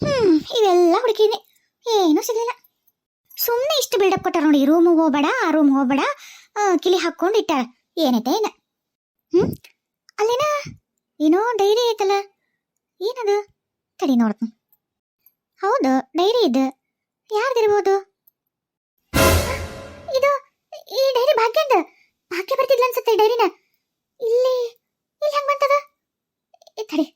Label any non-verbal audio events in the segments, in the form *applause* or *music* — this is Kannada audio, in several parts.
ಹ್ಮ್, ಇವೆಲ್ಲ ಹುಡುಕಿದೆ ಏನೂ ಸಿಗ್ಲಿಲ್ಲ. ಸುಮ್ಮನೆ ಇಷ್ಟು ಬಿಲ್ಡಪ್ ಕೊಟ್ಟಾರ ನೋಡಿ ರೂಮ್ ಹೋಗ್ಬೇಡ, ಆ ರೂಮ್ ಹೋಗ್ಬೇಡ ಕಿಲಿ ಹಾಕೊಂಡು ಇಟ್ಟಾರ. ಏನೈತೆ ಏನ ಹ್ಮ್, ಅಲ್ಲೇನ ಏನೋ ಡೈರಿ ಐತಲ್ಲ, ಏನದು? ತಡಿ ನೋಡ್ತೀನಿ. ಹೌದು ಡೈರಿ ಇದು. ಯಾರ್ದಿರ್ಬೋದು? ಇದು, ಈ ಡೈರಿ ಭಾಗ್ಯಂದ. ಭಾಗ್ಯ ಬರ್ತಿದ್ಲ ಅನ್ಸುತ್ತೆ ಡೈರಿನ ಇಲ್ಲಿ ಇಲ್ಲಿ ಹೆಂಗ್ ಬಂತದ? ತಡಿ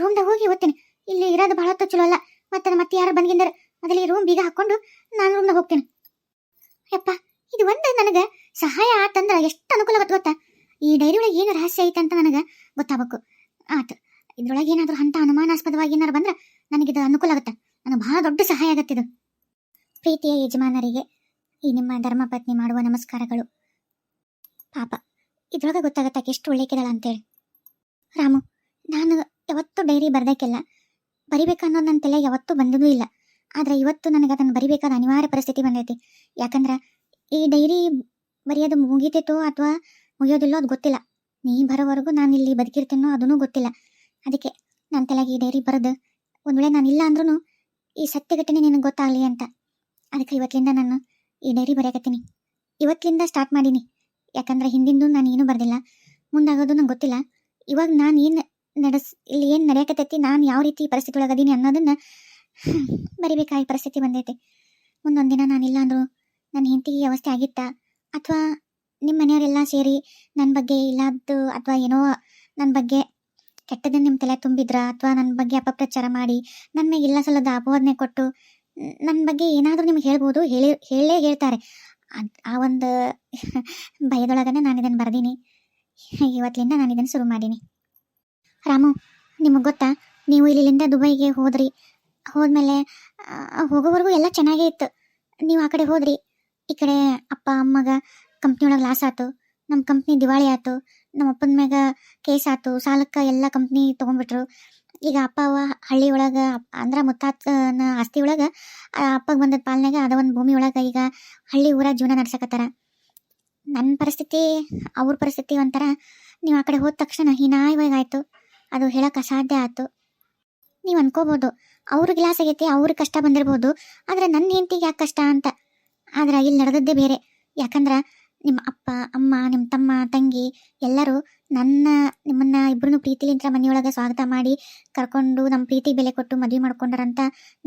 ರೂಮ್ದಾಗ ಹೋಗಿ ಓದ್ತೇನೆ. ಇಲ್ಲಿ ಇರೋದು ಬಹಳ ಚಲೋ ಅಲ್ಲ. ಮತ್ತೆ ಮತ್ತೆ ಯಾರು ಮೊದಲ ಈ ರೂಮ್ ಬೀಗ ಹಾಕೊಂಡು ನಾನು ರೂಮ್ನಾಗ ಹೋಗ್ತೇನೆ. ಯಪ್ಪ, ಇದು ಒಂದು ನನಗೆ ಸಹಾಯ ಆತಂದ್ರೆ ಎಷ್ಟು ಅನುಕೂಲ ಆಗುತ್ತೆ ಗೊತ್ತಾ? ಈ ಡೈರಿ ಒಳಗೆ ಏನು ರಹಸ್ಯ ಐತೆ ಅಂತ ನನಗೆ ಗೊತ್ತಾಗಬೇಕು. ಆತು, ಇದ್ರೊಳಗೆ ಏನಾದರೂ ಅಂತ ಅನುಮಾನಾಸ್ಪದವಾಗಿ ಏನಾರು ಬಂದ್ರೆ ನನಗಿದು ಅನುಕೂಲ ಆಗುತ್ತೆ? ನನಗೆ ಬಹಳ ದೊಡ್ಡ ಸಹಾಯ ಆಗತ್ತಿದು ಪ್ರೀತಿಯ ಯಜಮಾನರಿಗೆ ಈ ನಿಮ್ಮ ಧರ್ಮಪತ್ನಿ ಮಾಡುವ ನಮಸ್ಕಾರಗಳು. ಪಾಪ, ಇದ್ರೊಳಗೆ ಗೊತ್ತಾಗತ್ತೆ ಎಷ್ಟು ಒಳ್ಳೆಕಿದಾಳ ಅಂತೇಳಿ. ರಾಮು, ನಾನು ಯಾವತ್ತೂ ಡೈರಿ ಬರ್ದಕ್ಕೆಲ್ಲ ಬರಿಬೇಕನ್ನೋದು ನನ್ನ ತಲೆ ಯಾವತ್ತೂ ಬಂದದೂ ಇಲ್ಲ. ಆದ್ರೆ ಇವತ್ತು ನನಗೆ ಅದನ್ನು ಬರಿಬೇಕಾದ ಅನಿವಾರ್ಯ ಪರಿಸ್ಥಿತಿ ಬಂದೈತಿ. ಯಾಕಂದ್ರೆ ಈ ಡೈರಿ ಬರೆಯೋದು ಮುಗಿತೈತೋ ಅಥವಾ ಮುಗಿಯೋದಿಲ್ಲೋ ಅದು ಗೊತ್ತಿಲ್ಲ. ನೀ ಬರೋವರೆಗೂ ನಾನು ಇಲ್ಲಿ ಬದುಕಿರ್ತೇನೋ ಅದೂ ಗೊತ್ತಿಲ್ಲ. ಅದಕ್ಕೆ ನನ್ನ ತಲೆಗೆ ಈ ಡೈರಿ ಬರೆದು ಒಂದು ವೇಳೆ ನಾನು ಇಲ್ಲ ಅಂದ್ರೂ ಈ ಸತ್ಯ ಘಟನೆ ನಿನಗೆ ಗೊತ್ತಾಗಲಿ ಅಂತ. ಅದಕ್ಕೆ ಇವತ್ತಿಂದ ನಾನು ಈ ಡೈರಿ ಬರೆಯಕತ್ತೀನಿ. ಇವತ್ತಿಂದ ಸ್ಟಾರ್ಟ್ ಮಾಡೀನಿ. ಯಾಕಂದ್ರೆ ಹಿಂದಿಂದು ನಾನು ಏನೂ ಬರ್ದಿಲ್ಲ. ಮುಂದಾಗೋದು ನಂಗೆ ಗೊತ್ತಿಲ್ಲ. ಇವಾಗ ನಾನು ಏನು ನಡೆಸ್, ಇಲ್ಲಿ ಏನು ನಡೆಯಕತ್ತೈತಿ ನಾನು ಯಾವ ರೀತಿ ಪರಿಸ್ಥಿತಿ ಒಳಗದೀನಿ ಅನ್ನೋದನ್ನ ಬರಿಬೇಕಾಗಿ ಪರಿಸ್ಥಿತಿ ಬಂದೈತಿ. ಮುಂದೊಂದು ದಿನ ನಾನಿಲ್ಲ ಅಂದರು ನನ್ನ ಹೆಂಡತಿಗೆ ಈ ಅವಸ್ಥೆ ಆಗಿತ್ತಾ? ಅಥವಾ ನಿಮ್ಮ ಮನೆಯವರೆಲ್ಲ ಸೇರಿ ನನ್ನ ಬಗ್ಗೆ ಇಲ್ಲದ್ದು ಅಥವಾ ಏನೋ ನನ್ನ ಬಗ್ಗೆ ಕೆಟ್ಟದನ್ನು ನಿಮ್ಮ ತಲೆ ತುಂಬಿದ್ರ? ಅಥವಾ ನನ್ನ ಬಗ್ಗೆ ಅಪಪ್ರಚಾರ ಮಾಡಿ ನನ್ನ ಮೇಲೆ ಇಲ್ಲ ಸಲ್ಲದ ಅಪವಾದನೆ ಕೊಟ್ಟು ನನ್ನ ಬಗ್ಗೆ ಏನಾದರೂ ನಿಮ್ಗೆ ಹೇಳ್ಬೋದು, ಹೇಳಿ, ಹೇಳೇ ಹೇಳ್ತಾರೆ. ಆ ಒಂದು ಭಯದೊಳಗನೆ ನಾನು ಇದನ್ನು ಬರ್ದೀನಿ. ಇವತ್ತಿನಿಂದ ನಾನು ಇದನ್ನು ಶುರು ಮಾಡೀನಿ. ರಾಮು, ನಿಮಗೆ ಗೊತ್ತಾ? ನೀವು ಇಲ್ಲಿಂದ ದುಬೈಗೆ ಹೋದ್ರಿ. ಹೋದ್ಮೇಲೆ ಹೋಗೋವರೆಗೂ ಎಲ್ಲ ಚೆನ್ನಾಗೇ ಇತ್ತು. ನೀವು ಆ ಕಡೆ ಹೋದ್ರಿ. ಈ ಕಡೆ ಅಪ್ಪ, ಅಮ್ಮಗ ಕಂಪ್ನಿಯೊಳಗೆ ಲಾಸ್ ಆಯ್ತು. ನಮ್ಮ ಕಂಪ್ನಿ ದಿವಾಳಿ ಆಯ್ತು. ನಮ್ಮ ಅಪ್ಪನ ಮ್ಯಾಗ ಕೇಸ್ ಆಯ್ತು. ಸಾಲಕ್ಕೆ ಎಲ್ಲ ಕಂಪ್ನಿ ತೊಗೊಂಡ್ಬಿಟ್ರು. ಈಗ ಅಪ್ಪ ಅವ್ವ ಹಳ್ಳಿ ಒಳಗೆ, ಅಂದ್ರೆ ಮುತ್ತಾತನ ಆಸ್ತಿ ಒಳಗೆ ಅಪ್ಪಗೆ ಬಂದದ ಪಾಲನೆಗೆ ಅದ ಒಂದು ಭೂಮಿ ಒಳಗೆ ಈಗ ಹಳ್ಳಿ ಊರ ಜೀವನ ನಡ್ಸಕತ್ತಾರ. ನನ್ನ ಪರಿಸ್ಥಿತಿ, ಅವ್ರ ಪರಿಸ್ಥಿತಿ ಒಂಥರ. ನೀವು ಆ ಕಡೆ ಹೋದ ತಕ್ಷಣ ಹೀನಾಯವಾಗಿ ಆಯಿತು. ಅದು ಹೇಳಕ್ಕೆ ಅಸಾಧ್ಯ ಆಯ್ತು ನೀವು ಅನ್ಕೋಬೋದು, ಅವ್ರ ಗ್ಲಾಸ್ ಆಗೈತಿ ಅವ್ರಿಗೆ ಕಷ್ಟ ಬಂದಿರ್ಬೋದು, ಆದರೆ ನನ್ನ ಹೆಂಡತಿಗೆ ಯಾಕೆ ಕಷ್ಟ ಅಂತ? ಆದ್ರೆ ಇಲ್ಲಿ ನಡೆದದ್ದೇ ಬೇರೆ. ಯಾಕಂದ್ರೆ ನಿಮ್ಮ ಅಪ್ಪ, ಅಮ್ಮ ನಿಮ್ಮ ತಮ್ಮ, ತಂಗಿ ಎಲ್ಲರೂ ನನ್ನ, ನಿಮ್ಮನ್ನ ಇಬ್ಬರನ್ನು ಪ್ರೀತಿಲಿಂತ ಮನೆಯೊಳಗೆ ಸ್ವಾಗತ ಮಾಡಿ ಕರ್ಕೊಂಡು ನಮ್ಮ ಪ್ರೀತಿ ಬೆಲೆ ಕೊಟ್ಟು ಮದುವೆ ಮಾಡ್ಕೊಂಡಾರಂತ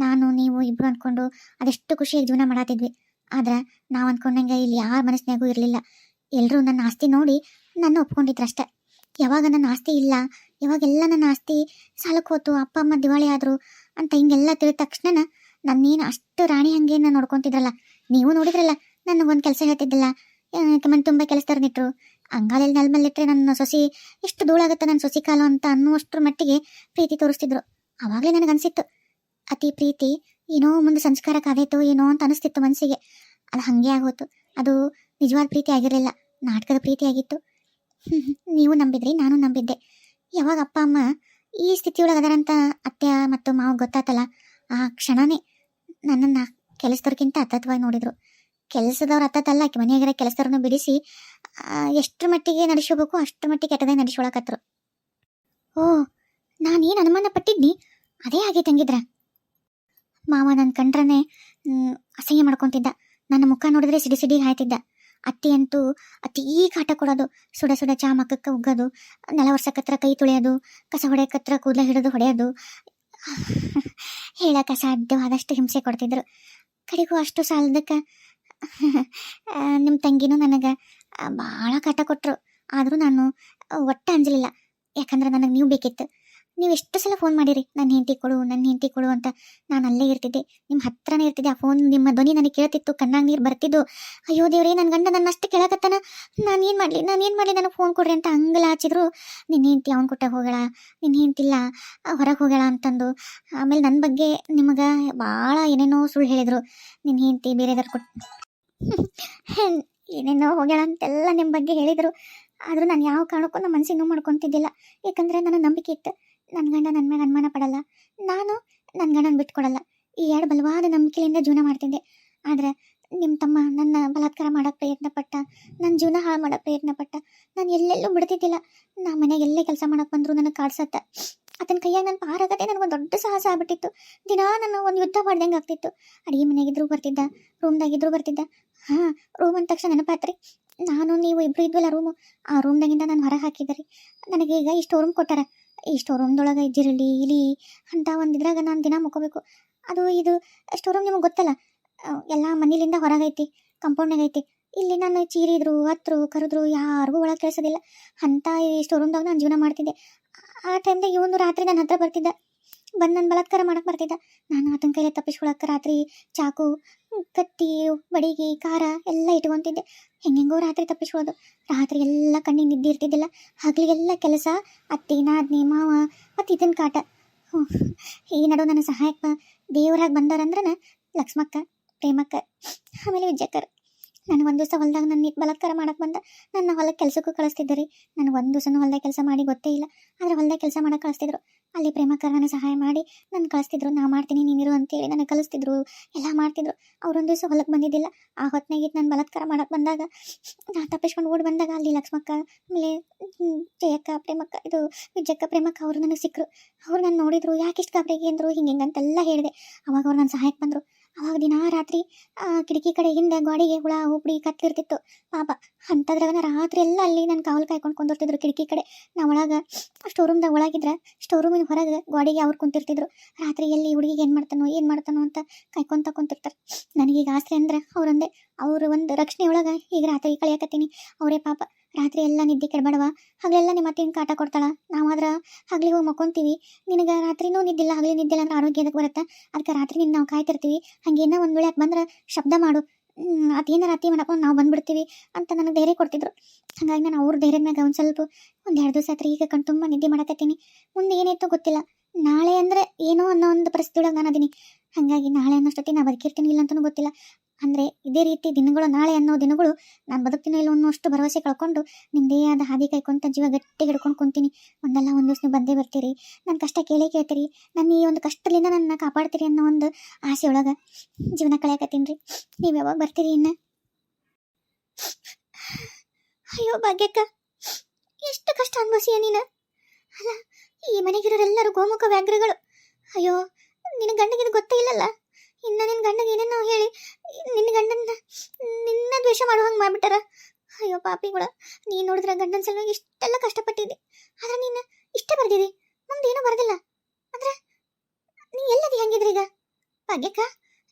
ನಾನು, ನೀವು ಇಬ್ರು ಅನ್ಕೊಂಡು ಅದೆಷ್ಟು ಖುಷಿಯಾಗಿ ಜೀವನ ಮಾಡತ್ತಿದ್ವಿ ಆದ್ರೆ ನಾವು ಅಂದ್ಕೊಂಡಂಗೆ ಇಲ್ಲಿ ಯಾರ ಮನಸ್ಸಿನಾಗೂ ಇರಲಿಲ್ಲ. ಎಲ್ಲರೂ ನನ್ನ ಆಸ್ತಿ ನೋಡಿ ನನ್ನ ಒಪ್ಕೊಂಡಿದ್ರಷ್ಟೆ. ಯಾವಾಗ ನನ್ನ ಆಸ್ತಿ ಇಲ್ಲ ಯಾವಾಗೆಲ್ಲ ನನ್ನ ಆಸ್ತಿ ಸಾಲಕ್ಕೆ ಹೋತು, ಅಪ್ಪ, ಅಮ್ಮ, ದಿವಾಳಿ ಆದರು ಅಂತ ಹಿಂಗೆಲ್ಲ ತಿಳಿದ ತಕ್ಷಣ ನನ್ನೇನು ಅಷ್ಟು ರಾಣಿ ಹಂಗೆ ನಾನು ನೋಡ್ಕೊತಿದ್ರಲ್ಲ? ನೀವು ನೋಡಿದ್ರಲ್ಲ ನನಗೊಂದು ಕೆಲಸ ಹೇಳ್ತಿದ್ದಿಲ್ಲ. ಮನೆ ತುಂಬ ಕೆಲಸದವ್ರನ್ನಿಟ್ರು ಅಂಗಾಲಲ್ಲಿ ನೆಲ ಮೇಲಿಟ್ರೆ ನನ್ನ ಸೊಸಿ ಎಷ್ಟು ಧೂಳಾಗುತ್ತೆ ನನ್ನ ಸೊಸಿ ಕಾಲು ಅಂತ ಅನ್ನುವಷ್ಟರ ಮಟ್ಟಿಗೆ ಪ್ರೀತಿ ತೋರಿಸ್ತಿದ್ರು. ಅವಾಗಲೇ ನನಗೆ ಅನಿಸಿತ್ತು, ಅತಿ ಪ್ರೀತಿ ಏನೋ ಮುಂದೆ ಸಂಸ್ಕಾರಕ್ಕಾಗೈತೋ ಏನೋ ಅಂತ ಅನಿಸ್ತಿತ್ತು ಮನಸ್ಸಿಗೆ ಅದು ಹಾಗೆ ಆಗೋತು. ಅದು ನಿಜವಾದ ಪ್ರೀತಿ ಆಗಿರಲಿಲ್ಲ. ನಾಟಕದ ಪ್ರೀತಿ ಆಗಿತ್ತು. *laughs* ನೀವು ನಂಬಿದ್ರಿ, ನಾನು ನಂಬಿದ್ದೆ. ಯಾವಾಗ ಅಪ್ಪ, ಅಮ್ಮ ಈ ಸ್ಥಿತಿಯೊಳಗೆ ಅದಾರಂತ ಅತ್ಯ ಮತ್ತು ಮಾವ ಗೊತ್ತಾತಲ್ಲ? ಆ ಕ್ಷಣನೇ ನನ್ನನ್ನು ಕೆಲಸದವ್ರಿಗಿಂತ ಅತತ್ವಾಗಿ ನೋಡಿದ್ರು. ಕೆಲಸದವ್ರು ಅತ್ತತ್ತಲ್ಲ ಆಕೆ ಮನೆಯಾಗಿರೋ ಕೆಲಸದವ್ರನ್ನ ಬಿಡಿಸಿ ಎಷ್ಟರ ಮಟ್ಟಿಗೆ ನಡೆಸಬೇಕು ಅಷ್ಟು ಮಟ್ಟಿಗೆ ಕೆಟ್ಟದೇ ನಡೆಸ್ಕೊಳಕತ್ರು. ಓ, ನಾನೇನು ಅನುಮಾನ ಪಟ್ಟಿದ್ನಿ? ಅದೇ ಆಗಿ ಹಂಗಿದ್ರ ಮಾವ ನನ್ನ ಕಂಡ್ರನೇ ಅಸಹ್ಯ ಮಾಡ್ಕೊತಿದ್ದ. ನನ್ನ ಮುಖ ನೋಡಿದ್ರೆ ಸಿಡಿ ಸಿಡಿ ಹಾಯ್ತಿದ್ದ. ಅತ್ತಿ ಅಂತೂ ಅತಿ ಕಾಟ ಕೊಡೋದು. ಸುಡ ಸುಡ ಚಾ ಮಕ್ಕಕ್ಕೆ ಉಗ್ಗೋದು. ನೆಲ ವರ್ಷಕ್ಕತ್ರ ಕೈ ತುಳಿಯೋದು. ಕಸ ಹೊಡೆಯಕತ್ರ ಕೂದಲ ಹಿಡಿದು ಹೊಡೆಯೋದು. ಹೇಳಕ್ಕೆ ಅಸಾಧ್ಯವಾದಷ್ಟು ಹಿಂಸೆ ಕೊಡ್ತಿದ್ರು. ಕಡೆಗೂ ಅಷ್ಟು ಸಾಲದಕ್ಕೆ ನಿಮ್ಮ ತಂಗಿನೂ ನನಗೆ ಭಾಳ ಕಾಟ ಕೊಟ್ಟರು ಆದರೂ ನಾನು ಒಟ್ಟ ಅಂಜಲಿಲ್ಲ. ಯಾಕಂದ್ರೆ ನನಗೆ ನೀವು ಬೇಕಿತ್ತು. ನೀವು ಎಷ್ಟು ಸಲ ಫೋನ್ ಮಾಡಿರಿ ನನ್ನ ಹೆಂಡತಿ ಕೊಡು ನನ್ನ ಹೆಂಡತಿ ಕೊಡು ಅಂತ. ನಾನು ಅಲ್ಲೇ ಇರ್ತಿದ್ದೆ. ನಿಮ್ಮ ಹತ್ರನೇ ಇರ್ತಿದ್ದೆ. ಆ ಫೋನ್ ನಿಮ್ಮ ಧ್ವನಿ ನನಗೆ ಕೇಳ್ತಿತ್ತು, ಕಣ್ಣಾಗ ನೀರು ಬರ್ತಿದ್ದು ಅಯ್ಯೋ ದೇವ್ರೇ ನನ್ನ ಗಂಡ ನನ್ನ ಅಷ್ಟು ಕೇಳಕತ್ತಾನ. ನಾನು ಏನು ಮಾಡಲಿ, ನಾನು ಏನು ಮಾಡಲಿ ನನಗೆ ಫೋನ್ ಕೊಡ್ರಿ ಅಂತ ಹಂಗಲ ಹಚ್ಚಿದ್ರು ನಿನ್ನ ಹೆಂಡತಿ ಅವ್ನು ಕೊಟ್ಟ ಹೋಗಳ ನಿನ್ನ ಹೆಂಡತಿಲ್ಲ ಹೊರಗೆ ಹೋಗಳ ಅಂತಂದು. ಆಮೇಲೆ ನನ್ನ ಬಗ್ಗೆ ನಿಮಗೆ ಭಾಳ ಏನೇನೋ ಸುಳ್ಳು ಹೇಳಿದರು. ನಿನ್ನ ಹೆಂಡತಿ ಬೇರೆದಾರು ಕೊಟ್ಟು ಏನೇನೋ ಹೋಗ್ಯಾಳ ಅಂತೆಲ್ಲ ನಿಮ್ಮ ಬಗ್ಗೆ ಹೇಳಿದರು. ಆದರೂ ನಾನು ಯಾವ ಕಾರಣಕ್ಕೂ ನಮ್ಮ ಮನಸ್ಸಿಗೆ ನೋವು ಮಾಡ್ಕೊತಿದ್ದಿಲ್ಲ. ಯಾಕಂದರೆ ನನ್ನ ನಂಬಿಕೆ ಇತ್ತು. ನನ್ನ ಗಂಡ ನನ್ನ ಮೇಲೆ ಅನುಮಾನ ಪಡಲ್ಲ. ನಾನು ನನ್ನ ಗಂಡನ ಬಿಟ್ಕೊಡಲ್ಲ. ಈ ಎರಡು ಬಲವಾದ ನಂಬಿಕೆಯಿಂದ ಜೀವನ ಮಾಡ್ತಿದ್ದೆ. ಆದರೆ ನಿಮ್ಮ ತಮ್ಮ ನನ್ನ ಬಲಾತ್ಕಾರ ಮಾಡೋಕ್ಕೆ ಪ್ರಯತ್ನ ಪಟ್ಟ ನನ್ನ ಜೀವನ ಹಾಳು ಮಾಡೋಕ್ಕೆ ಪ್ರಯತ್ನ ಪಟ್ಟ, ನಾನು ಎಲ್ಲೆಲ್ಲೂ ಬಿಡ್ತಿದ್ದಿಲ್ಲ. ನಾ ಮನೆಗೆ ಎಲ್ಲೇ ಕೆಲಸ ಮಾಡಕ್ಕೆ ಬಂದರೂ ನನಗೆ ಕಾಡ್ಸತ್ತ. ಆತನ ಕೈಯಾಗ ನನ್ನ ಪಾರಾಗದೆ ನನಗೊಂದು ದೊಡ್ಡ ಸಾಹಸ ಆಗ್ಬಿಟ್ಟಿತ್ತು. ದಿನಾ ನಾನು ಒಂದು ಯುದ್ಧ ಮಾಡ್ದಂಗೆ ಆಗ್ತಿತ್ತು. ಅಡುಗೆ ಮನೆಗಿದ್ರು ಬರ್ತಿದ್ದ, ರೂಮ್ದಾಗಿದ್ರು ಬರ್ತಿದ್ದ. ಹಾಂ, ರೂಮ್ ಅಂದ ತಕ್ಷಣ ನೆನಪಾತ್ರಿ. ನಾನು, ನೀವು ಇಬ್ರು ಇದ್ವಲ್ಲ ರೂಮು. ಆ ರೂಮ್ದಾಗಿಂದ ನಾನು ಹೊರ ಹಾಕಿದ್ರಿ ನನಗೆ ಈಗ ಈ ರೂಮ್ ಕೊಟ್ಟಾರ. ಈ ಸ್ಟೋರ್ ರೂಮ್ದೊಳಗೆ ಇದ್ದಿರಲಿ, ಇಲಿ ಅಂತ ಒಂದು ಇದ್ರಾಗ ನಾನು ದಿನ ಮುಕ್ಕೋಬೇಕು. ಅದು ಇದು ಸ್ಟೋರ್ ರೂಮ್ ನಿಮಗೆ ಗೊತ್ತಲ್ಲ ಎಲ್ಲ ಮನೇಲಿಂದ ಹೊರಗೈತಿ ಕಂಪೌಂಡ್ನಾಗ ಐತಿ ಇಲ್ಲಿ ನಾನು ಚೀರಿದ್ರು, ಹತ್ರು, ಕರೆದ್ರು ಯಾರಿಗೂ ಒಳಗೆ ಕೇಳಿಸೋದಿಲ್ಲ. ಅಂತ ಈ ಸ್ಟೋರ್ ರೂಮ್ದಾಗ ನಾನು ಜೀವನ ಮಾಡ್ತಿದ್ದೆ. ಆ ಟೈಮ್ದಾಗ ಇವನು ರಾತ್ರಿ ನನ್ನ ಹತ್ರ ಬರ್ತಿದ್ದ. ಬಂದು ನನ್ನ ಬಲಾತ್ಕಾರ ಮಾಡಕ್ಕೆ ಬರ್ತಿದ್ದ. ನಾನು ಆತನ ಕೈಲೇ ತಪ್ಪಿಸ್ಕೊಳಕ್ಕೆ ರಾತ್ರಿ ಚಾಕು, ಕತ್ತಿ ಬಡಿಗೆ ಖಾರ ಎಲ್ಲ ಇಟ್ಕೊತಿದ್ದೆ. ಹೆಂಗೆಂಗೋ ರಾತ್ರಿ ತಪ್ಪಿಸ್ಕೊಳ್ಳೋದು ರಾತ್ರಿ ಎಲ್ಲ ಕಣ್ಣಿಗೆ ನಿದ್ದೆ ಇರ್ತಿದ್ದಿಲ್ಲ. ಹಗಲಿಗೆಲ್ಲ ಕೆಲಸ, ಅತ್ತಿ, ನಾದ್ನಿ, ಮಾವ, ಮತ್ತು ಇದನ್ನ ಕಾಟ. ಈ ನಡು ನನ್ನ ಸಹಾಯಕ ದೇವರಾಗಿ ಬಂದಾರಂದ್ರೆ ಲಕ್ಷ್ಮಕ್ಕ, ಪ್ರೇಮಕ್ಕ, ಆಮೇಲೆ ವಿಜಯಕರ್ ನಾನು ಒಂದು ದಿವಸ ಹೊಲ್ದಾಗ ನನ್ನ ಬಲಾತ್ಕಾರ ಮಾಡಕ್ಕೆ ಬಂದ. ನನ್ನ ಹೊಲಕ್ಕೆ ಕೆಲಸಕ್ಕೂ ಕಳಿಸ್ತಿದ್ದೆ ರೀ. ನಾನು ಒಂದು ದಿವಸನೂ ಹೊಲ್ದಾಗ ಕೆಲಸ ಮಾಡಿ ಗೊತ್ತೇ ಇಲ್ಲ. ಆದರೆ ಹೊಲ್ದಾಗ ಕೆಲಸ ಮಾಡಕ್ಕೆ ಕಳಿಸ್ತಿದ್ರು. ಅಲ್ಲಿ ಪ್ರೇಮಕ್ಕರ್ ನನಗೆ ಸಹಾಯ ಮಾಡಿ ನನ್ನ ಕಳಿಸ್ತಿದ್ರು, ನಾ ಮಾಡ್ತೀನಿ ನೀನಿರು ಅಂತೇಳಿ ನನಗೆ ಕಲಿಸ್ತಿದ್ರು. ಎಲ್ಲ ಮಾಡ್ತಿದ್ರು. ಅವರೊಂದು ದಿವಸ ಹೊಲಕ್ಕೆ ಬಂದಿದ್ದಿಲ್ಲ. ಆ ಹೊತ್ನಾಗಿದ್ದು ನಾನು ಬಲತ್ಕಾರ ಮಾಡಕ್ಕೆ ಬಂದಾಗ, ನಾ ತಪ್ಪಿಸ್ಕೊಂಡು ಓಡಿ ಬಂದಾಗ ಅಲ್ಲಿ ಲಕ್ಷ್ಮಕ್ಕ, ಆಮೇಲೆ ಜಯಕ್ಕ, ಪ್ರೇಮಕ್ಕ, ಇದು ವಿಜಯಕ್ಕ, ಪ್ರೇಮಕ್ಕ ಅವರು ನನಗೆ ಸಿಕ್ಕರು ಅವ್ರು ನನ್ನ ನೋಡಿದ್ರು, ಯಾಕೆ ಇಷ್ಟು ಗಾಬರಿಗೆ ಅಂದರು? ಹಿಂಗೆ ಹಿಂಗಂತೆಲ್ಲ ಹೇಳಿದೆ. ಅವಾಗ ಅವ್ರು ನನ್ನ ಸಹಾಯಕ್ಕೆ ಬಂದರು. ಅವಾಗ ದಿನ ರಾತ್ರಿ ಕಿಟಕಿ ಕಡೆ ಹಿಂದೆ ಗೋಡೆಗೆ ಹುಳ, ಉಪ್ಡಿ ಕತ್ತಿರ್ತಿತ್ತು. ಪಾಪ ಅಂಥದ್ರಾಗ ರಾತ್ರಿ ಎಲ್ಲ ಅಲ್ಲಿ ನನ್ನ ಕಾವಲು ಕಾಯ್ಕೊಂಡು ಕುಂದಿರ್ತಿದ್ರು ಕಿಟಕಿ ಕಡೆ. ನಾ ಒಳಗೆ ಸ್ಟೋರ್ ರೂಮ್ದಾಗ ಒಳಗಿದ್ರೆ ಸ್ಟೋರ್ ರೂಮಿನ ಹೊರಗೆ ಗೋಡೆಗೆ ಅವ್ರು ಕುಂತಿರ್ತಿದ್ರು. ರಾತ್ರಿ ಎಲ್ಲಿ ಹುಡುಗಿಗೆ ಏನು ಮಾಡ್ತಾನೋ ಏನು ಮಾಡ್ತಾನೋ ಅಂತ ಕಾಯ್ಕೊಂತ ಕುಂತಿರ್ತಾರೆ. ನನಗೀಗ ಆಸ್ತಿ ಅಂದ್ರೆ ಅವ್ರಂದೆ. ಅವರು ಒಂದು ರಕ್ಷಣೆ ಒಳಗೆ ಈಗ ರಾತ್ರಿ ಕಳಿಯಕತ್ತೀನಿ. ಅವರೇ ಪಾಪ ರಾತ್ರಿ ಎಲ್ಲ ನಿದ್ದೆ ಕೆಡಬೇಡವ ಹಗಲೆಲ್ಲ ನಿಮ್ಮ ಅತ್ತೆ ಕಾಟ ಕೊಡ್ತಾಳ. ನಾವಾದ್ರೆ ಹಗಲಿ ಹೋಗಿ ಮಕ್ಕೊಂತೀವಿ. ನಿನಗೆ ರಾತ್ರಿನೂ ನಿದ್ದಿಲ್ಲ, ಹಗಲಿ ನಿದ್ದಿಲ್ಲ ಅಂದ್ರೆ ಆರೋಗ್ಯ ಎದಕ್ಕೆ ಬರುತ್ತೆ? ಅದಕ್ಕೆ ರಾತ್ರಿ ನಿನ್ನ ನಾವು ಕಾಯ್ತಿರ್ತೀವಿ. ಹಂಗೇನೋ ಒಂದು ವೇಳೆ ಬಂದ್ರೆ ಶಬ್ದ ಮಾಡು. ಅದೇನ ರಾತ್ರಿ ಮಾಡಪ್ಪ ನಾವು ಬಂದ್ಬಿಡ್ತೀವಿ ಅಂತ ನನಗೆ ಧೈರ್ಯ ಕೊಡ್ತಿದ್ರು. ಹಾಗಾಗಿ ನಾನು ಅವ್ರ ಧೈರ್ಯದ ಮ್ಯಾಗ ಒಂದು ಸ್ವಲ್ಪ, ಒಂದು ಎರಡು ದಿವಸ ಆತ್ರಿ ಈಗ ಕಣ್ಣು ತುಂಬ ನಿದ್ದೆ ಮಾಡಕತ್ತೀನಿ. ಮುಂದೆ ಏನೈತೋ ಗೊತ್ತಿಲ್ಲ. ನಾಳೆ ಅಂದರೆ ಏನೋ ಅನ್ನೋ ಒಂದು ಪರಿಸ್ಥಿತಿ ಒಳಗೆ ನಾನು ಅದೀನಿ. ಹಾಗಾಗಿ ನಾಳೆ ಅನ್ನೋಷ್ಟೊತ್ತಿ ನಾ ಬದುಕಿರ್ತೀನಿ ಇಲ್ಲ ಅಂತಲೂ ಗೊತ್ತಿಲ್ಲ. ಅಂದರೆ ಇದೇ ರೀತಿ ದಿನಗಳು, ನಾಳೆ ಅನ್ನೋ ದಿನಗಳು ನಾನು ಬದುಕ್ತಿನೋ ಇಲ್ಲ ಅನ್ನೋಷ್ಟು ಭರವಸೆ ಕಳ್ಕೊಂಡು ನಿಮ್ಮದೇ ಆದ ಹಾದಿ ಕಾಯ್ಕೊಂತ ಜೀವ ಗಟ್ಟಿ ಹಿಡ್ಕೊಂಡು ಕುಂತೀನಿ. ಒಂದಲ್ಲ ಒಂದು ದಿವಸ ನೀವು ಬಂದೇ ಬರ್ತೀರಿ. ನನ್ನ ಕಷ್ಟ ಕೇಳೇ ಕೇಳ್ತೀರಿ. ನನ್ನ ಈ ಒಂದು ಕಷ್ಟದಿಂದ ನನ್ನ ಕಾಪಾಡ್ತೀರಿ ಅನ್ನೋ ಒಂದು ಆಸೆ ಒಳಗೆ ಜೀವನ ಕಳೆಯಕತ್ತೀನಿ ರೀ. ನೀವು ಯಾವಾಗ ಬರ್ತೀರಿ ಇನ್ನು? ಅಯ್ಯೋ ಭಾಗ್ಯಕ್ಕ, ಎಷ್ಟು ಕಷ್ಟ ಅನ್ಭವಿಸಿಯ ನೀನು? ಅಲ್ಲ, ಈ ಮನೆಗಿರೋರೆಲ್ಲರೂ ಗೋಮುಖ ವ್ಯಾಘ್ರಗಳು. ಅಯ್ಯೋ ನಿನ್ನ ಗಂಡಗಿದು ಗೊತ್ತೇ ಇಲ್ಲಲ್ಲ? ಇನ್ನು ನಿನ್ನ ಗಂಡಗೆ ಏನೇನೋ ಹೇಳಿ ನಿನ್ನ ಗಂಡನ ನಿನ್ನ ದ್ವೇಷ ಮಾಡೋ ಹಂಗೆ ಮಾಡ್ಬಿಟ್ಟಾರ? ಅಯ್ಯೋ ಪಾಪಿಗಳ, ನೀನು ನೋಡಿದ್ರೆ ಗಂಡನ ಸಲುವಾಗಿ ಇಷ್ಟೆಲ್ಲ ಕಷ್ಟಪಟ್ಟಿದ್ದೆ. ಆದ್ರೆ ನೀನು ಇಷ್ಟ ಬರ್ದಿದಿ ಮುಂದೇನೂ ಬರ್ದಿಲ್ಲ. ಅಂದ್ರೆ ನೀ ಎಲ್ಲದಿ ಹೆಂಗಿದ್ರಿ ಈಗ? ಭಾಗ್ಯಕ್ಕ,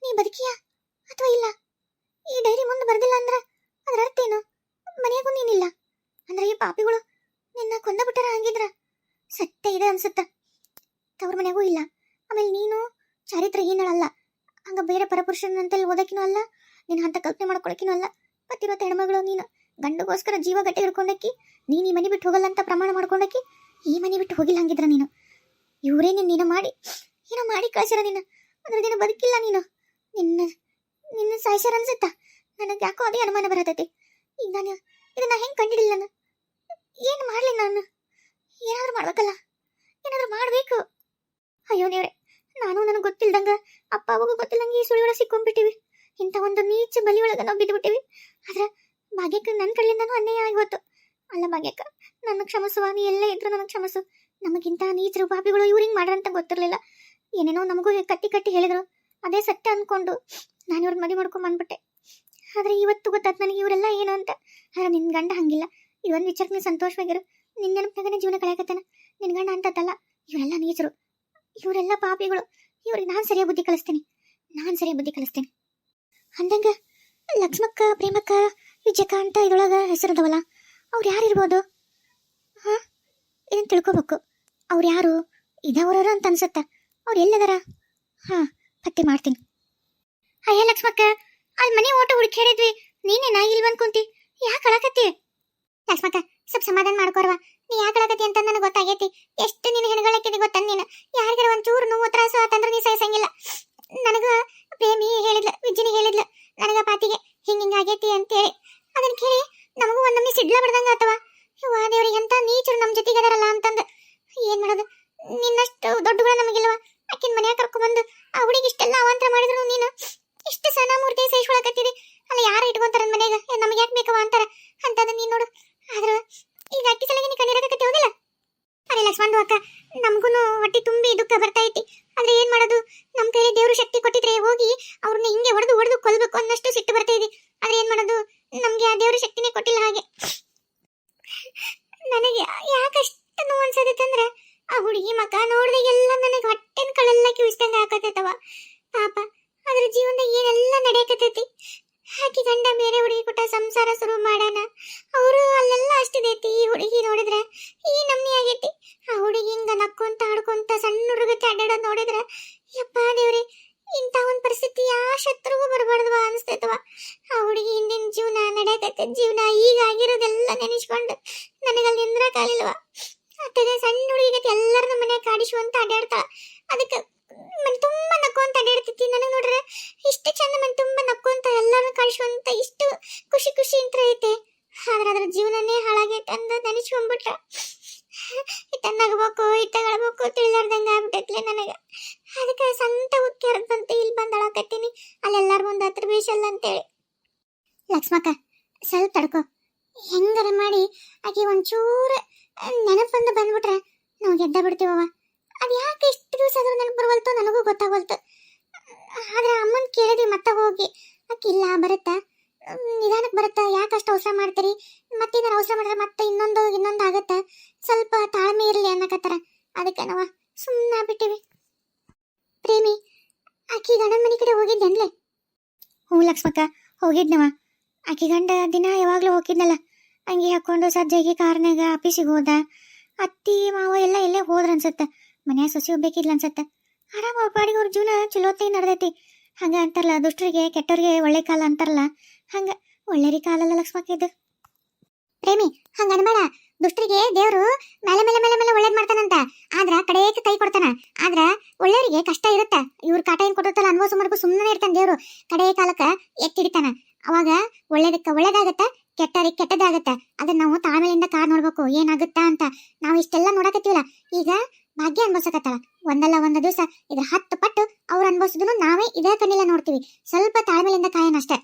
ನೀ ಬದುಕಿಯಾ ಅಥವಾ ಇಲ್ಲ? ಈ ಡೈರಿ ಮುಂದೆ ಬರ್ದಿಲ್ಲ ಅಂದ್ರೆ ಅದ್ರ ಅರ್ಥ ಏನು? ಮನೆಯಾಗೂ ನೀನಿಲ್ಲ ಅಂದ್ರೆ ಈ ಪಾಪಿಗಳು ನಿನ್ನ ಕೊಂದ ಬಿಟ್ಟಾರ ಹಂಗಿದ್ರ? ಸತ್ಯ ಇದೆ ಅನ್ಸುತ್ತ. ತವ್ರ ಮನೆಗೂ ಇಲ್ಲ. ಆಮೇಲೆ ನೀನು ಚಾರಿತ್ರಹೀನಳಲ್ಲ. ಹಂಗ ಬೇರೆ ಪರಪುರುಷನಂತಲ್ಲಿ ಓದಕಿನೂ ಅಲ್ಲ, ನೀನು ಅಂತ ಕಲ್ಪನೆ ಮಾಡ್ಕೊಳಕಿನೂ ಅಲ್ಲ. ಮತ್ತಿರೋ ಹೆಣ್ಮಗಳು ನೀನು, ಗಂಡಗೋಸ್ಕರ ಜೀವ ಗಟ್ಟಿ ಹಿಡ್ಕೊಂಡಕ್ಕಿ, ನೀನು ಈ ಮನೆ ಬಿಟ್ಟು ಹೋಗಲ್ಲ ಅಂತ ಪ್ರಮಾಣ ಮಾಡ್ಕೊಂಡಕ್ಕಿ, ಈ ಮನೆ ಬಿಟ್ಟು ಹೋಗಿಲ್ಲ ಹಂಗಿದ್ರ ನೀನು. ಇವರೇ ನೀನು ನೀನು ಮಾಡಿ, ಏನೋ ಮಾಡಿ ಕಳ್ಸ್ಯಾರ ನೀನು. ಅದ್ರ ದಿನ ಬದುಕಿಲ್ಲ ನೀನು. ನಿನ್ನ ನಿನ್ನ ಸಾಯ್ಸ್ಯಾರ ಅನ್ಸುತ್ತಾ? ನನಗೆ ಯಾಕೋ ಅದೇ ಅನುಮಾನ ಬರತೈತಿ. ಈಗ ನಾನು ಇದನ್ನ ಹೆಂಗೆ ಕಂಡಿಡಿಲ್ಲ ನಾನು? ಏನು ಮಾಡಲಿ ನಾನು? ಏನಾದರೂ ಮಾಡ್ಬೇಕಲ್ಲ? ಏನಾದರೂ ಮಾಡಬೇಕು? ಅಯ್ಯೋ ದೇವ್ರೆ. ನಾನು ನನಗೆ ಗೊತ್ತಿಲ್ದಂಗ ಅಪ್ಪ ಅವಾಗ ಗೊತ್ತಿಲ್ಲಂಗೆ ಈ ಸುಳಿಯೊಳಗೆ ಸಿಕ್ಕೊಂಡ್ಬಿಟ್ಟಿವಿ. ಇಂಥ ಒಂದು ನೀಚ ಬಲಿಯೊಳಗೆ ನಾವು ಬಿದ್ದುಬಿಟ್ಟಿವಿ ಆದ್ರೆ ಭಾಗ್ಯಕ್ಕೆ ನನ್ನ ಕಡೆಯಿಂದನೂ ಅನ್ಯಾಯ ಆಗಿವತ್ತು ಅಲ್ಲ ಭಾಗ್ಯಕ್ಕ, ನನ್ನ ಕ್ಷಮಸುವ ನೀ ಎಲ್ಲೇ ಇದ್ರು ನನಗೆ ಕ್ಷಮಸು ನಮಗಿಂತ ನೀಚರು ಬಾಬಿಗಳು ಇವ್ರಿಂಗ್ ಮಾಡ್ರಂತ ಗೊತ್ತಿರಲಿಲ್ಲ. ಏನೇನೋ ನಮಗೂ ಕಟ್ಟಿ ಕಟ್ಟಿ ಹೇಳಿದ್ರು. ಅದೇ ಸತ್ಯ ಅನ್ಕೊಂಡು ನಾನು ಇವ್ರ ಮದುವೆ ಮಾಡ್ಕೊಂಡ್ ಬಂದ್ಬಿಟ್ಟೆ. ಆದ್ರೆ ಇವತ್ತು ಗೊತ್ತಾಯ್ತು ನನಗೆ ಇವರೆಲ್ಲ ಏನು ಅಂತ. ಆದ್ರೆ ನಿನ್ನ ಗಂಡ ಹಂಗಿಲ್ಲ. ಇವನ್ ವಿಚಾರಕ್ಕೆ ಸಂತೋಷವಾಗಿರು. ನಿನ್ನ ನೆನಪಿನಾಗನೇ ಜೀವನ ಕಳೆಯಕತ್ತಾನ? ನಿನ್ನ ಗಂಡ ಅಂತದ್ದಲ್ಲ. ಇವರೆಲ್ಲ ನೀಚರು. ಇವರೆಲ್ಲ ಪಾಪಿಗಳು. ಇವ್ರಿಗೆ ನಾನು ಸರಿಯಾಗಿ ಬುದ್ಧಿ ಕಲಿಸ್ತೀನಿ. ನಾನು ಸರಿಯಾಗಿ ಬುದ್ಧಿ ಕಲಿಸ್ತೀನಿ. ಅಂದಂಗ ಲಕ್ಷ್ಮಕ್ಕ, ಪ್ರೇಮಕ್ಕ ವಿಜಯಕ್ಕ ಅಂತ ಇದ್ರೊಳಗೆ ಹೆಸರದವಲ್ಲ ಅವ್ರು ಯಾರು ಇರ್ಬೋದು? ಹಾಂ? ಇದನ್ನು ತಿಳ್ಕೊಬೇಕು. ಅವ್ರು ಯಾರು? ಇದವರರು ಅಂತ ಅನ್ಸುತ್ತೆ. ಅವ್ರು ಎಲ್ಲದಾರ? ಹಾಂ, ಪತ್ತೆ ಮಾಡ್ತೀನಿ. ಅಯ್ಯ ಲಕ್ಷ್ಮಕ್ಕ ಅಲ್ಲಿ ಮನೆ ಓಟ ಹುಡುಕಿ ಹೇಳಿದ್ವಿ. ಇಲ್ಲಿ ಕುಂತಿ. ಯಾಕೆ ಅಳಕತ್ತಿ? ಲಕ್ಷ್ಮಕ್ಕ, ಸ್ವಲ್ಪ ಸಮಾಧಾನ ಮಾಡ್ಕೊರ್ವ ನೀ ಯಾಕಳಕತಿ ಅಂತ ನನಗೆ ಗೊತ್ತಾಗೈತಿ. ಎಷ್ಟು ನಿನ್ನ ಹೆಣಗಳಕ್ಕಿದೆ ಗೊತ್ತ ನೀನು? ಯಾರಿಗಾರ ಒಂಚೂರು ನೋವು ತ್ರಾಸು ಆತಂದ್ರೆ ನೀ ಸಹಿಸಂಗಿಲ್ಲ. ನನಗ ಪ್ರೇಮಿ ಹೇಳಿದ್ಲು, ವಿಜ್ಜಿನಿ ಹೇಳಿದ್ಲು, ನನಗ ಪಾತಿಗೆ ಹಿಂಗ ಆಗೈತಿ ಅಂತೇಳಿ. ಅದನ್ನ ಕೇಳಿ ನಮಗೂ ಒಂದೊಮ್ಮೆ ಸಿಡ್ಲ ಬಿಡ್ದಂಗ ಆತವ. ಹೋಗಿ ಅವ್ರನ್ನ ಹಿಂಗೆ ಹೊಡೆದು ಹೊಡೆದು ಕೊಲ್ಬೇಕು ಅನ್ನಷ್ಟು ಸಿಟ್ಟು ಬರ್ತಾ ಇದೆ. ಆದ್ರೆ ಏನ್ ಮಾಡೋದು? ನಮ್ಗೆ ಆ ದೇವ್ರ ಶಕ್ತಿನೇ ಕೊಟ್ಟಿಲ್ಲ ಹಾಗೆ. ನನಗೆ ಯಾಕಷ್ಟು ನೋವು ಅನ್ಸದಿತ್ತಂದ್ರೆ ಆ ಹುಡುಗಿ ಮಕ ನೋಡಿದ ಎಲ್ಲ ನನಗೆ ಹೊಟ್ಟೆನ ಕಳೆಲ್ಲ ಕಿವಿಸ್ದಂಗೆ ಹಾಕತ್ತೈತವ. ಪಾಪ, ಅದ್ರ ಜೀವನದಾಗ ಏನೆಲ್ಲ ನಡೆಯಕತ್ತೈತಿ? ಹಾಕಿ ಗಂಡ ಬೇರೆ ಹುಡುಗಿ ಕೊಟ್ಟ ಸಂಸಾರ ಶುರು ಮಾಡೋಣ. ಅವರು ಅಲ್ಲೆಲ್ಲ ಅಷ್ಟಿದೈತಿ ಈ ಹುಡುಗಿ ನೋಡಿದ್ರೆ ನಾವು ಗೆದ್ದ ಬಿಡ್ತೀವವ ಅದು ಯಾಕೆ ಇಷ್ಟು ದಿವಸ ಆದರೂ ನೆನಪು ಬರವಲ್ತು ನನಗೂ ಗೊತ್ತಾಗವಲ್ತು. ಆದ್ರೆ ಅಮ್ಮನ ಕೇಳಿದ್ವಿ ಮತ್ತೆ ಹೋಗಿ. ಆಕೆ ಇಲ್ಲ, ಬರುತ್ತಾ? ನಿಧಾನಕ್ಕೆ ಬರುತ್ತಾ? ಯಾಕೆ ಅಷ್ಟು ಅವಸರ ಮಾಡ್ತೀರಿ? ಮತ್ತೆ ನಾನು ಅವಸರ ಮಾಡಿದ್ರೆ ಮತ್ತೆ ಇನ್ನೊಂದು ಇನ್ನೊಂದು ಆಗತ್ತೆ? ಸ್ವಲ್ಪ ತಾಳ್ಮೆ ಇರಲಿ ಅನ್ನಕತ್ತಾರ. ಅದಕ್ಕೆ ನಾವ ಸುಮ್ಮನೆ ಬಿಟ್ಟಿವಿ ಪ್ರೇಮಿ, ಆಕಿ ಗಂಡನ ಮನೆ ಕಡೆ ಹೋಗಿದ್ದೆ ಅನ್ಲೆ ಹ್ಞೂ ಲಕ್ಷ್ಮಕ್ಕ, ಹೋಗಿದ್ನವ. ಆಕಿ ಗಂಡ ದಿನ ಯಾವಾಗಲೂ ಹೋಗಿದ್ನಲ್ಲ. ಅಂಗಿ ಹಾಕೊಂಡು ಸಜ್ಜಾಗಿ ಕಾರ್ನಾಗ ಆಫೀಸಿಗೆ ಹೋದ. ಅತ್ತಿ, ಮಾವ ಎಲ್ಲ ಎಲ್ಲೇ ಹೋದ್ರ ಅನ್ಸತ್ತೆ. ಮನ್ಯಾಗ ಸೊಸಿ ಹೋಗ್ಬೇಕಿಲ್ಲ ಅನ್ಸತ್ತೆ. ಆರಾಮ ಪಾಡಿಗೆ ಅವ್ರ ಜೀವನ ಚಲೋತ್ತಾಗಿ ನಡೆದೈತಿ. ಹಂಗ ಅಂತಾರಲ್ಲ, ದುಷ್ಟರಿಗೆ, ಕೆಟ್ಟವ್ರಿಗೆ ಒಳ್ಳೆ ಕಾಲ ಅಂತಾರಲ್ಲ, ಹಂಗ ಒಳ್ಳೆರಿ ಕಾಲಲ್ಲ ಲಕ್ಷ್ಮಕ್ಕ ಇದು. ಪ್ರೇಮಿ, ಹಂಗ ಅನ್ಬೇಡ. ದುಷ್ಟರಿಗೆ ದೇವರು ಮೇಲೆ ಮೇಲೆ ಮೇಲೆ ಮೇಲೆ ಒಳ್ಳೇದ್ ಮಾಡ್ತಾನಂತ. ಆದ್ರ ಕಡೆಯಕ್ಕೆ ಕೈ ಕೊಡ್ತಾನ. ಆದ್ರ ಒಳ್ಳೆಯವರಿಗೆ ಕಷ್ಟ ಇರುತ್ತೆ? ಇವ್ರ ಕಾಟ ಏನ್ ಕೊಟ್ಟಿರ್ತಲ್ಲ ಮಾಡ್ಕೊ ಸುಮ್ಮನೆ ಇರ್ತಾನ ದೇವ್ರು. ಕಡೆ ಕಾಲಕ್ಕ ಎತ್ತಿಡ್ತಾನ. ಅವಾಗ ಒಳ್ಳೇದಕ್ಕ ಒಳ್ಳೇದಾಗತ್ತ? ಕೆಟ್ಟರಿಗೆ ಕೆಟ್ಟದಾಗತ್ತ. ಅದನ್ನ ನಾವು ತಾಳ್ಮೆಯಿಂದ ಕಾರ್ ನೋಡ್ಬೇಕು, ಏನಾಗುತ್ತಾ ಅಂತ. ನಾವು ಇಷ್ಟೆಲ್ಲ ನೋಡಕತ್ತೀವಲ್ಲ, ಈಗ ಭಾಗ್ಯ ಅನ್ಭವಿಸಕತ್ತಾಳ. ಒಂದಲ್ಲ ಒಂದು ದಿವಸ ಇದ್ರ ಹತ್ತು ಪಟ್ಟು ಅವ್ರು ಅನ್ಭವಿಸಿದ್ರು ನಾವೇ ಇದೇ ಕಣ್ಣಿಲ್ಲ ನೋಡ್ತೀವಿ. ಸ್ವಲ್ಪ ತಾಳ್ಮೆಯಿಂದ ಕಾಯನ ಅಷ್ಟೇ.